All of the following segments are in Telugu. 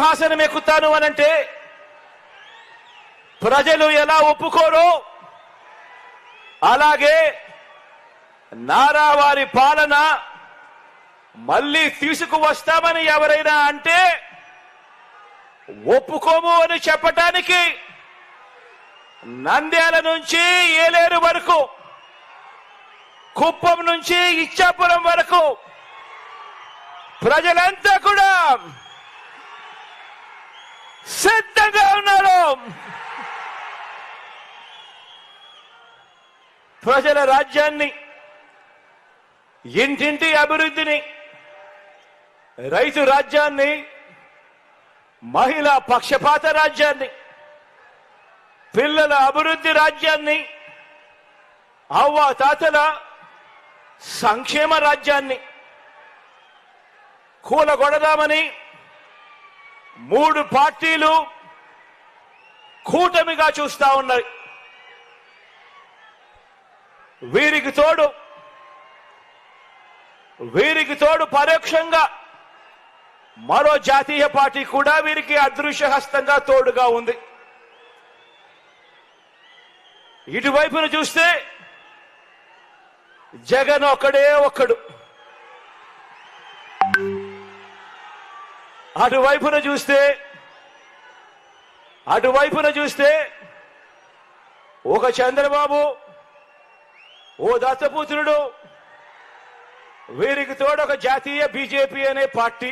సింహాసనం ఎక్కుతాను అనంటే ప్రజలు ఎలా ఒప్పుకోరు అలాగే నారా వారి పాలన మళ్ళీ తీసుకువస్తామని ఎవరైనా అంటే ఒప్పుకోము అని చెప్పటానికి నంద్యాల నుంచి ఏలేరు వరకు కుప్పం నుంచి ఇచ్చాపురం వరకు ప్రజలంతా కూడా సిద్ధంగా ఉన్నారు ప్రజల రాజ్యాన్ని ఇంటింటి అభివృద్ధిని రైతు రాజ్యాన్ని మహిళా పక్షపాత రాజ్యాన్ని పిల్లల అభివృద్ధి రాజ్యాన్ని అవ్వ తాతల సంక్షేమ రాజ్యాన్ని కూలగొడదామని మూడు పార్టీలు కూటమిగా చూస్తా ఉన్నాయి. వీరికి తోడు వీరికి తోడు పరోక్షంగా మరో జాతీయ పార్టీ కూడా వీరికి అదృశ్య హస్తంగా తోడుగా ఉంది. ఇటువైపున చూస్తే జగన్ ఒక్కడే ఒక్కడు. అటువైపున చూస్తే అటువైపున చూస్తే ఒక చంద్రబాబు ఓ దత్తపుత్రుడు వీరికి తోడు ఒక జాతీయ బీజేపీ అనే పార్టీ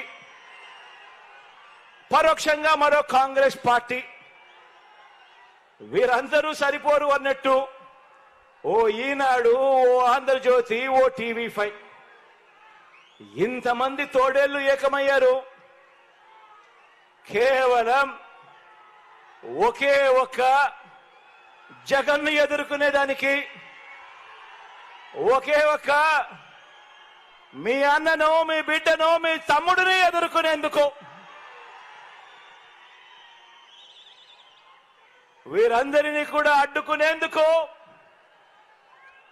పరోక్షంగా మరో కాంగ్రెస్ పార్టీ. వీరందరూ సరిపోరు అన్నట్టు ఓ ఈనాడు ఓ ఆంధ్రజ్యోతి ఓ టీవీ ఫైవ్. ఇంతమంది తోడేళ్ళు ఏకమయ్యారు. కేవలం ఒకే ఒక్క జగన్ను ఎదుర్కొనేదానికి ఒకే ఒక్క మీ అన్నను మీ బిడ్డను మీ తమ్ముడిని ఎదుర్కొనేందుకు వీరందరినీ కూడా అడ్డుకునేందుకు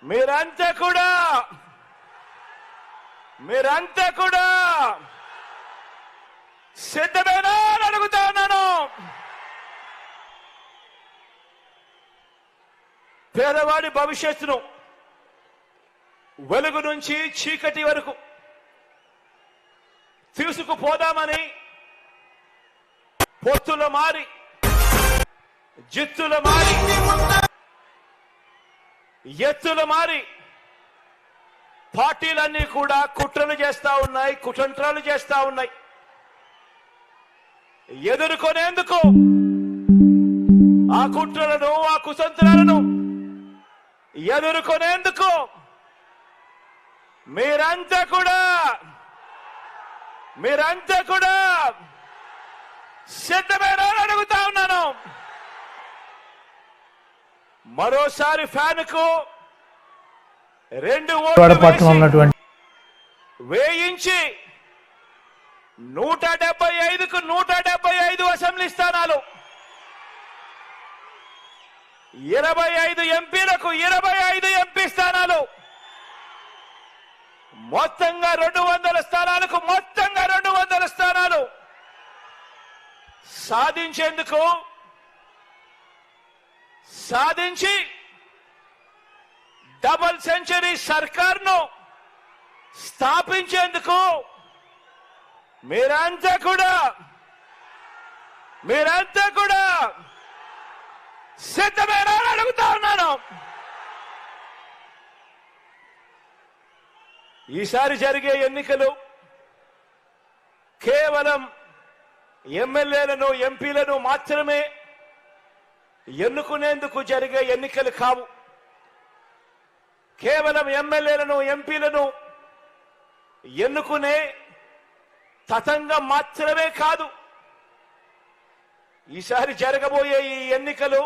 మీరంతా కూడా మీరంతా కూడా సిద్ధమేనా అని అడుగుతా ఉన్నాను పేదవాడి భవిష్యత్తును వెలుగు నుంచి చీకటి వరకు తీసుకుపోదామని పొత్తులు మారి జిత్తులు మారి ఎత్తులు మారి పార్టీలన్నీ కూడా కుట్రలు చేస్తా ఉన్నాయి కుతంత్రాలు చేస్తా ఉన్నాయి. ఎదుర్కొనేందుకు ఆ కుట్రలను ఆ కుతంత్రాలను ఎదుర్కొనేందుకు మీరంతా కూడా మీరంతా కూడా సిద్ధమేనా అడుగుతా ఉన్నాను. మరోసారి ఫ్యాన్కు రెండు వేయించి నూట డెబ్బై ఐదుకు నూట అసెంబ్లీ ఇరవై ఐదు ఎంపీలకు ఇరవై ఐదు ఎంపీ స్థానాలు. మొత్తంగా రెండు వందల స్థానాలకు మొత్తంగా రెండు వందల స్థానాలు. సాధించేందుకు సాధించి డబల్ సెంచరీ సర్కార్ను స్థాపించేందుకు మీరంతా కూడా మీరంతా కూడా సిద్ధమైన అడుగుతా ఉన్నాను. ఈసారి జరిగే ఎన్నికలు కేవలం ఎమ్మెల్యేలను ఎంపీలను మాత్రమే ఎన్నుకునేందుకు జరిగే ఎన్నికలు కావు. కేవలం ఎమ్మెల్యేలను ఎంపీలను ఎన్నుకునే తతంగం మాత్రమే కాదు. ఈసారి జరగబోయే ఈ ఎన్నికలు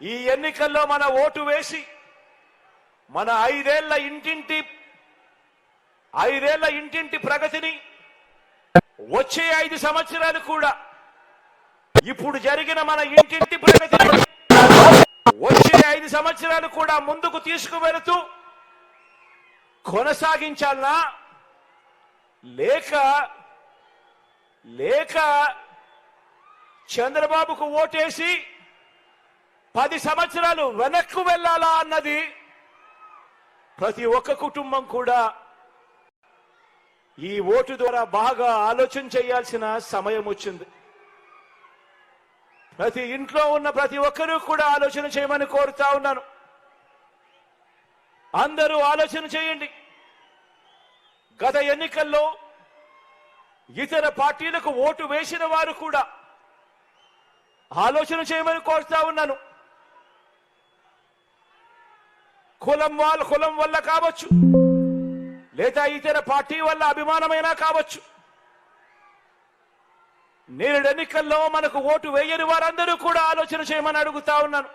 ఈ ఎన్నికల్లో మన ఓటు వేసి మన ఐదేళ్ళ ఇంటింటి ఐదేళ్ళ ఇంటింటి ప్రగతిని వచ్చే ఐదు సంవత్సరాలు కూడా ఇప్పుడు జరిగిన మన ఇంటింటి ప్రగతిని వచ్చే ఐదు సంవత్సరాలు కూడా ముందుకు తీసుకువెళుతూ కొనసాగించాలనా? లేక లేక చంద్రబాబుకు ఓటేసి పది సంవత్సరాలు వెనక్కు వెళ్ళాలా అన్నది ప్రతి ఒక్క కుటుంబం కూడా ఈ ఓటు ద్వారా బాగా ఆలోచన చేయాల్సిన సమయం వచ్చింది. ప్రతి ఇంట్లో ఉన్న ప్రతి ఒక్కరూ కూడా ఆలోచన చేయమని కోరుతా ఉన్నాను. అందరూ ఆలోచన చేయండి. గత ఎన్నికల్లో ఇతర పార్టీలకు ఓటు వేసిన వారు కూడా ఆలోచన చేయమని కోరుతా ఉన్నాను. కులం వాళ్ళ కులం వల్ల కావచ్చు లేదా ఇతర పార్టీ వల్ల అభిమానమైనా కావచ్చు. నేడు ఎన్నికల్లో మనకు ఓటు వేయని వారందరూ కూడా ఆలోచన చేయమని అడుగుతా ఉన్నాను.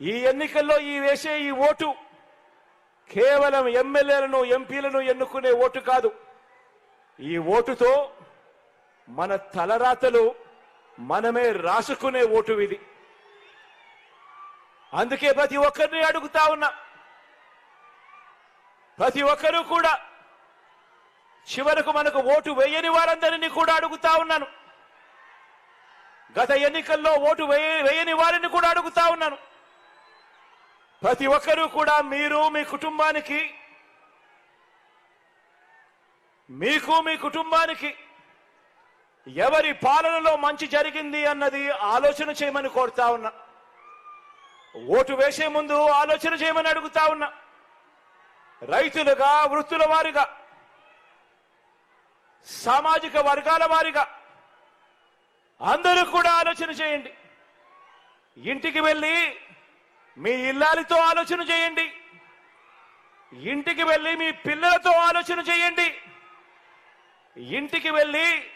ఈ ఎన్నికల్లో ఈ వేసే ఈ ఓటు కేవలం ఎమ్మెల్యేలను ఎంపీలను ఎన్నుకునే ఓటు కాదు. ఈ ఓటుతో మన తలరాతలు మనమే రాసుకునే ఓటు ఇది. అందుకే ప్రతి ఒక్కరిని అడుగుతా ఉన్నా. ప్రతి ఒక్కరూ కూడా చివరకు మనకు ఓటు వేయని వారందరినీ కూడా అడుగుతా ఉన్నాను. గత ఎన్నికల్లో ఓటు వేయ- వేయని వారిని కూడా అడుగుతా ఉన్నాను. ప్రతి ఒక్కరూ కూడా మీరు మీ కుటుంబానికి మీకు మీ కుటుంబానికి ఎవరి పాలనలో మంచి జరిగింది అన్నది ఆలోచన చేయమని కోరుతా ఉన్నా. ఓటు వేసే ముందు ఆలోచన చేయమని అడుగుతా ఉన్నా. రైతులుగా వృత్తుల వారిగా సామాజిక వర్గాల వారిగా అందరూ కూడా ఆలోచన చేయండి. ఇంటికి వెళ్ళి మీ ఇల్లాలితో ఆలోచన చేయండి. ఇంటికి వెళ్ళి మీ పిల్లలతో ఆలోచన చేయండి. ఇంటికి వెళ్ళి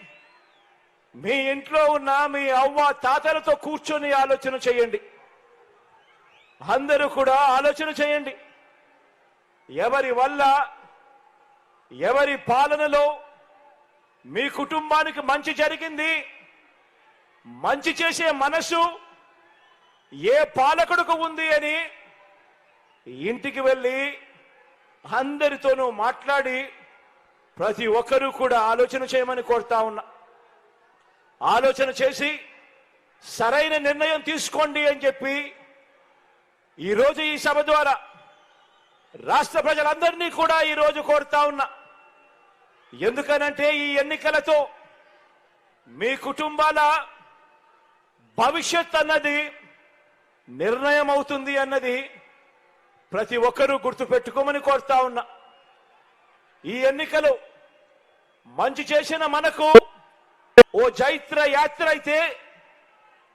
మీ ఇంట్లో ఉన్న మీ అవ్వ తాతలతో కూర్చొని ఆలోచన చేయండి. అందరూ కూడా ఆలోచన చేయండి. ఎవరి వల్ల ఎవరి పాలనలో మీ కుటుంబానికి మంచి జరిగింది మంచి చేసే మనసు ఏ పాలకుడుకు ఉంది అని ఇంటికి వెళ్ళి అందరితోనూ మాట్లాడి ప్రతి ఒక్కరూ కూడా ఆలోచన చేయమని కోరుతా ఉన్నా. ఆలోచన చేసి సరైన నిర్ణయం తీసుకోండి అని చెప్పి ఈరోజు ఈ సభ ద్వారా రాష్ట్ర ప్రజలందరినీ కూడా ఈరోజు కోరుతా ఉన్నా. ఎందుకనంటే ఈ ఎన్నికలతో మీ కుటుంబాల భవిష్యత్ అన్నది నిర్ణయం అవుతుంది అన్నది ప్రతి ఒక్కరూ గుర్తుపెట్టుకోమని కోరుతా ఉన్నా. ఈ ఎన్నికలు మంచి చేసిన మనకు ఓ జైత్ర యాత్ర అయితే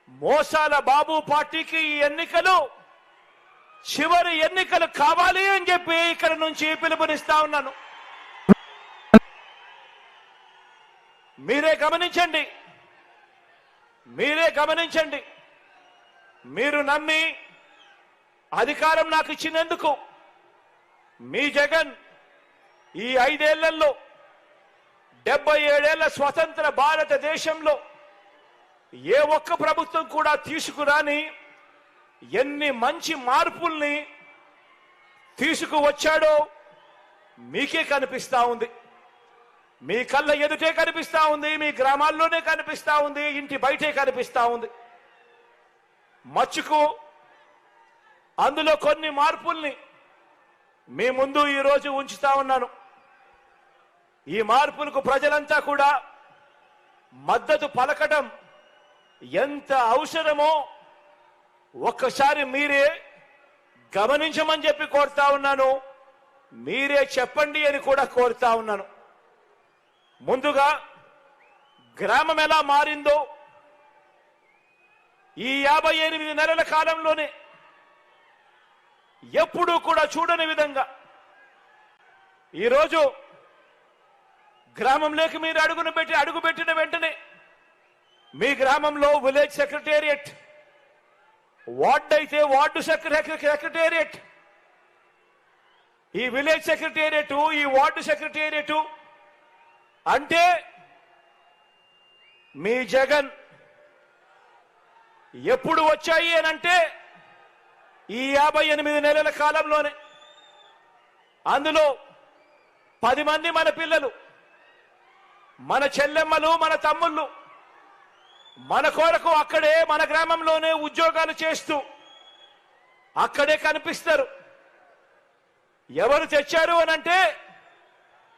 మోసాల బాబు పార్టీకి ఈ ఎన్నికలు చివరి ఎన్నికలు కావాలి అని చెప్పి ఇక్కడ నుంచి పిలుపునిస్తా ఉన్నాను. మీరే గమనించండి. మీరే గమనించండి. మీరు నమ్మి అధికారం నాకు ఇచ్చినందుకు మీ జగన్ ఈ ఐదేళ్ళలో డెబ్బై ఏడేళ్ళ స్వతంత్ర భారతదేశంలో ఏ ఒక్క ప్రభుత్వం కూడా తీసుకురాని ఎన్ని మంచి మార్పుల్ని తీసుకువచ్చాడో మీకే కనిపిస్తా ఉంది. మీ కళ్ళ ఎదుటే కనిపిస్తా ఉంది మీ గ్రామాల్లోనే కనిపిస్తా ఉంది ఇంటి బయటే కనిపిస్తా ఉంది. మచ్చుకు అందులో కొన్ని మార్పుల్ని మీ ముందు ఈరోజు ఉంచుతా ఉన్నాను. ఈ మార్పులకు ప్రజలంతా కూడా మద్దతు పలకటం ఎంత అవసరమో ఒక్కసారి మీరే గమనించమని చెప్పి కోరుతా ఉన్నాను. మీరే చెప్పండి అని కూడా కోరుతా ఉన్నాను. ముందుగా గ్రామం ఎలా మారిందో ఈ యాభై ఎనిమిది నెలల కాలంలోనే ఎప్పుడూ కూడా చూడని విధంగా ఈరోజు గ్రామంలోకి మీరు అడుగును పెట్టి అడుగు పెట్టిన వెంటనే మీ గ్రామంలో విలేజ్ సెక్రటేరియట్ వార్డ్ అయితే వార్డు సెక్రటేరియట్. ఈ విలేజ్ సెక్రటేరియట్ ఈ వార్డు సెక్రటేరియట్ అంటే మీ జగన్ ఎప్పుడు వచ్చాయి అని అంటే ఈ యాభై ఎనిమిది నెలల కాలంలోనే. అందులో పది మంది మన పిల్లలు. మన చెల్లెమ్మలు మన తమ్ముళ్ళు మన కొరకు అక్కడే మన గ్రామంలోనే ఉద్యోగాలు చేస్తూ అక్కడే కనిపిస్తారు. ఎవరు తెచ్చారు అనంటే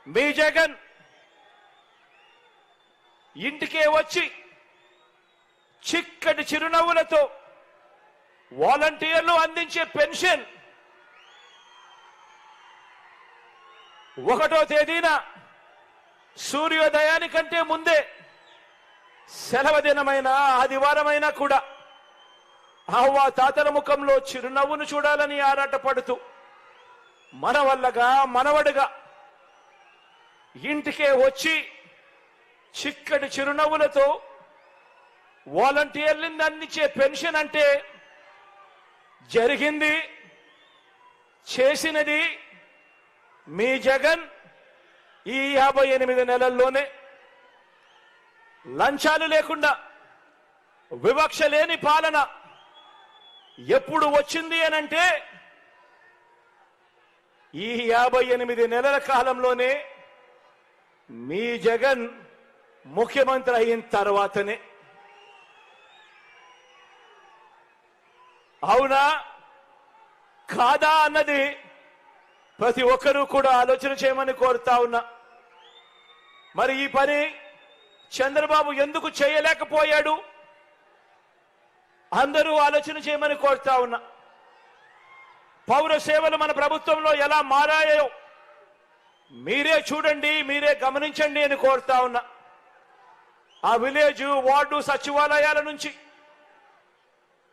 మీ జగన్. ఇంటికే వచ్చి చిక్కటి చిరునవ్వులతో వాలంటీర్లు అందించే పెన్షన్ ఒకటో తేదీన సూర్యోదయానికంటే ముందే సెలవుదినమైన ఆదివారమైనా కూడా అవ్వ తాతల ముఖంలో చిరునవ్వును చూడాలని ఆరాటపడుతూ మనవల్లగా మనవడుగా ఇంటికే వచ్చి చిక్కటి చిరునవ్వులతో వాలంటీర్లను అందించే పెన్షన్ అంటే జరిగింది చేసినది మీ జగన్ ఈ యాభై ఎనిమిది నెలల్లోనే లంచాలు లేకుండా వివక్ష లేని పాలన ఎప్పుడు వచ్చింది అనంటే ఈ యాభై ఎనిమిది నెలల కాలంలోనే మీ జగన్ ముఖ్యమంత్రి అయిన తర్వాతనే. అవునా? కాదా అన్నది ప్రతి ఒక్కరూ కూడా ఆలోచన చేయమని కోరుతా ఉన్నా. మరి ఈ పని చంద్రబాబు ఎందుకు చేయలేకపోయాడు? అందరూ ఆలోచన చేయమని కోరుతా ఉన్నా. పౌర సేవలు మన ప్రభుత్వంలో ఎలా మారాయో మీరే చూడండి మీరే గమనించండి అని కోరుతా ఉన్నా. ఆ విలేజ్ వార్డు సచివాలయాల నుంచి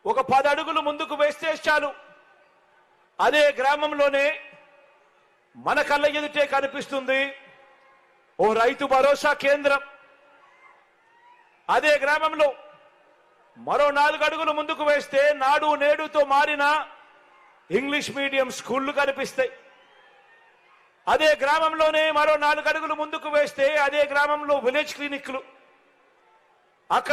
ఒక పది అడుగులు ముందుకు వేస్తే చాలు. అదే గ్రామంలోనే మన కళ్ళ ఎదుటే కనిపిస్తుంది ఓ రైతు భరోసా కేంద్రం. అదే గ్రామంలో మరో నాలుగు అడుగులు ముందుకు వేస్తే నాడు నేడుతో మారిన ఇంగ్లీష్ మీడియం స్కూళ్ళు కనిపిస్తాయి. అదే గ్రామంలోనే మరో నాలుగు అడుగులు ముందుకు వేస్తే అదే గ్రామంలో విలేజ్ క్లినిక్లు. అక్కడ